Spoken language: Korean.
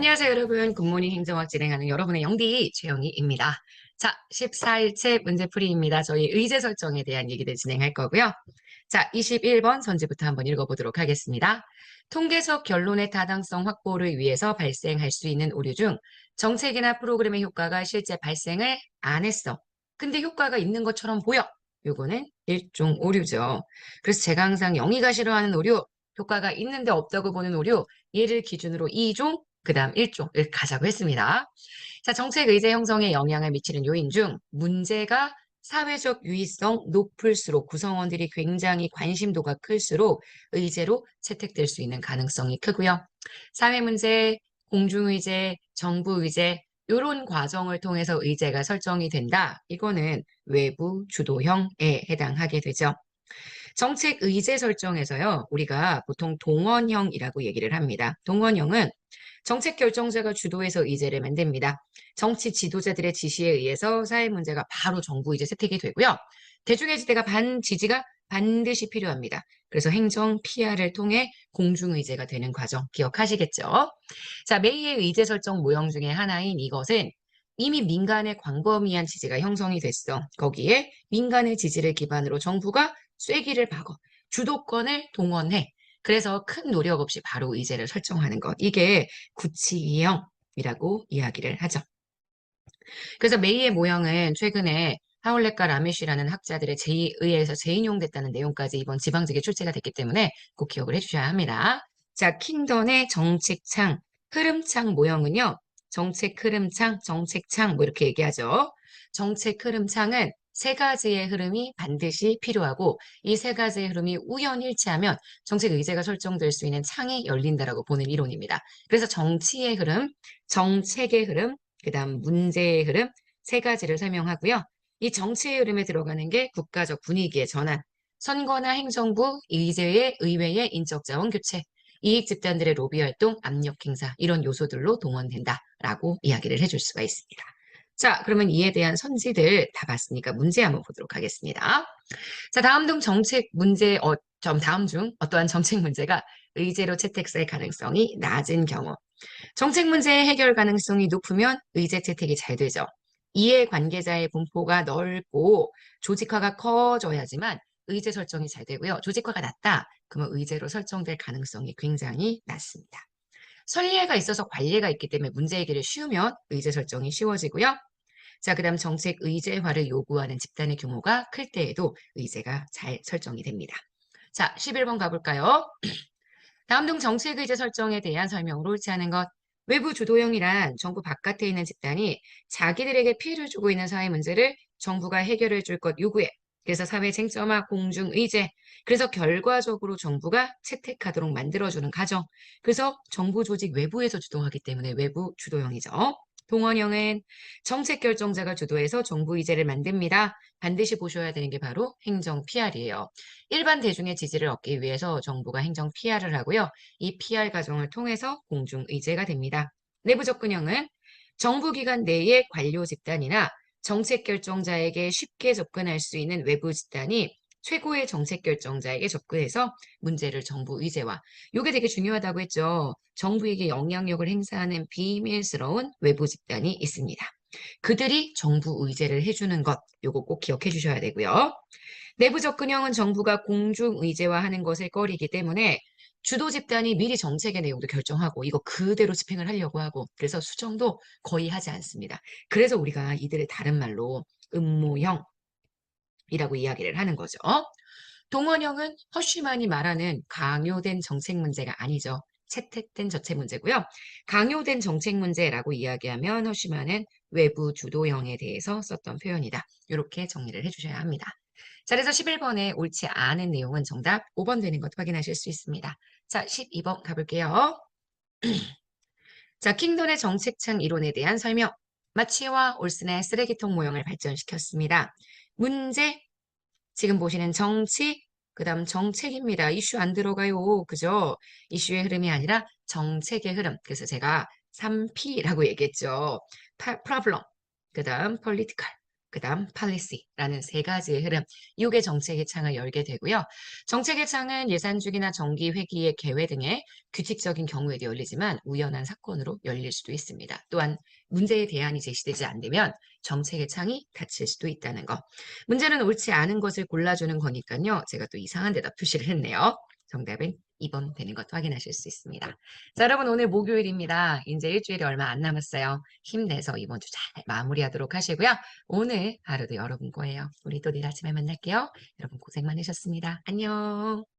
안녕하세요, 여러분. 굿모닝 행정학 진행하는 여러분의 영디 최영희입니다. 자, 14일째 문제풀이입니다. 저희 의제 설정에 대한 얘기를 진행할 거고요. 자, 21번 선지부터 한번 읽어보도록 하겠습니다. 통계적 결론의 타당성 확보를 위해서 발생할 수 있는 오류 중 정책이나 프로그램의 효과가 실제 발생을 안 했어. 근데 효과가 있는 것처럼 보여. 요거는 일종 오류죠. 그래서 제가 항상 영희가 싫어하는 오류, 효과가 있는데 없다고 보는 오류, 얘를 기준으로 2종, 그 다음 1종을 가자고 했습니다. 자, 정책 의제 형성에 영향을 미치는 요인 중 문제가 사회적 유의성 높을수록 구성원들이 굉장히 관심도가 클수록 의제로 채택될 수 있는 가능성이 크고요. 사회 문제, 공중의제, 정부의제 이런 과정을 통해서 의제가 설정이 된다. 이거는 외부 주도형에 해당하게 되죠. 정책 의제 설정에서요, 우리가 보통 동원형이라고 얘기를 합니다. 동원형은 정책 결정자가 주도해서 의제를 만듭니다. 정치 지도자들의 지시에 의해서 사회 문제가 바로 정부 의제 채택이 되고요. 대중의 지대가 반 지지가 반드시 필요합니다. 그래서 행정 PR을 통해 공중의제가 되는 과정 기억하시겠죠? 자, 메이의 의제 설정 모형 중에 하나인 이것은 이미 민간의 광범위한 지지가 형성이 됐어. 거기에 민간의 지지를 기반으로 정부가 쐐기를 박어 주도권을 동원해 그래서 큰 노력 없이 바로 의제를 설정하는 것. 이게 구치위형이라고 이야기를 하죠. 그래서 메이의 모형은 최근에 하울렛과 라메쉬라는 학자들의 제의에서 재인용됐다는 내용까지 이번 지방직에 출제가 됐기 때문에 꼭 기억을 해주셔야 합니다. 자, 킹던의 정책창, 흐름창 모형은요. 정책 흐름창, 정책창 뭐 이렇게 얘기하죠. 정책 흐름창은 세 가지의 흐름이 반드시 필요하고 이 세 가지의 흐름이 우연일치하면 정책 의제가 설정될 수 있는 창이 열린다라고 보는 이론입니다. 그래서 정치의 흐름, 정책의 흐름, 그 다음 문제의 흐름 세 가지를 설명하고요. 이 정치의 흐름에 들어가는 게 국가적 분위기의 전환, 선거나 행정부, 의제의 의회의 인적 자원 교체, 이익 집단들의 로비 활동, 압력 행사 이런 요소들로 동원된다라고 이야기를 해줄 수가 있습니다. 자, 그러면 이에 대한 선지들 다 봤으니까 문제 한번 보도록 하겠습니다. 자, 다음 중 정책 문제, 어, 점 다음 중 어떠한 정책 문제가 의제로 채택될 가능성이 낮은 경우. 정책 문제의 해결 가능성이 높으면 의제 채택이 잘 되죠. 이해 관계자의 분포가 넓고 조직화가 커져야지만 의제 설정이 잘 되고요. 조직화가 낮다. 그러면 의제로 설정될 가능성이 굉장히 낮습니다. 선례가 있어서 관례가 있기 때문에 문제 해결이 쉬우면 의제 설정이 쉬워지고요. 자, 그 다음 정책 의제화를 요구하는 집단의 규모가 클 때에도 의제가 잘 설정이 됩니다. 자, 11번 가볼까요? 다음 등 정책 의제 설정에 대한 설명으로 옳지 않은 것. 외부 주도형이란 정부 바깥에 있는 집단이 자기들에게 피해를 주고 있는 사회 문제를 정부가 해결해 줄 것 요구해. 그래서 사회 쟁점화 공중 의제. 그래서 결과적으로 정부가 채택하도록 만들어주는 과정. 그래서 정부 조직 외부에서 주도하기 때문에 외부 주도형이죠. 동원형은 정책 결정자가 주도해서 정부 의제를 만듭니다. 반드시 보셔야 되는 게 바로 행정 PR이에요. 일반 대중의 지지를 얻기 위해서 정부가 행정 PR을 하고요. 이 PR 과정을 통해서 공중 의제가 됩니다. 내부 접근형은 정부기관 내의 관료 집단이나 정책 결정자에게 쉽게 접근할 수 있는 외부 집단이 최고의 정책 결정자에게 접근해서 문제를 정부 의제화. 이게 되게 중요하다고 했죠. 정부에게 영향력을 행사하는 비밀스러운 외부 집단이 있습니다. 그들이 정부 의제를 해주는 것, 요거 꼭 기억해 주셔야 되고요. 내부 접근형은 정부가 공중 의제화하는 것을 꺼리기 때문에 주도 집단이 미리 정책의 내용도 결정하고 이거 그대로 집행을 하려고 하고 그래서 수정도 거의 하지 않습니다. 그래서 우리가 이들의 다른 말로 음모형, 이라고 이야기를 하는 거죠. 동원형은 허쉬만이 말하는 강요된 정책 문제가 아니죠. 채택된 저체 문제고요. 강요된 정책 문제라고 이야기하면 허쉬만은 외부 주도형에 대해서 썼던 표현이다. 이렇게 정리를 해주셔야 합니다. 자, 그래서 11번에 옳지 않은 내용은 정답 5번 되는 것 확인하실 수 있습니다. 자, 12번 가볼게요. 자, 킹돈의 정책창 이론에 대한 설명. 마치와 올슨의 쓰레기통 모형을 발전시켰습니다. 문제, 지금 보시는 정치, 그 다음 정책입니다. 이슈 안 들어가요. 그죠? 이슈의 흐름이 아니라 정책의 흐름. 그래서 제가 3P라고 얘기했죠. problem, 그 다음 political, 그 다음 policy라는 세 가지의 흐름, 이게 정책의 창을 열게 되고요. 정책의 창은 예산주기나 정기 회기의 개회 등의 규칙적인 경우에도 열리지만 우연한 사건으로 열릴 수도 있습니다. 또한 문제의 대안이 제시되지 않으면 정책의 창이 닫힐 수도 있다는 거. 문제는 옳지 않은 것을 골라주는 거니까요. 제가 또 이상한 데다 표시를 했네요. 정답은 2번 되는 것 확인하실 수 있습니다. 자, 여러분 오늘 목요일입니다. 이제 일주일이 얼마 안 남았어요. 힘내서 이번 주 잘 마무리하도록 하시고요. 오늘 하루도 여러분 거예요. 우리 또 내일 아침에 만날게요. 여러분 고생 많으셨습니다. 안녕.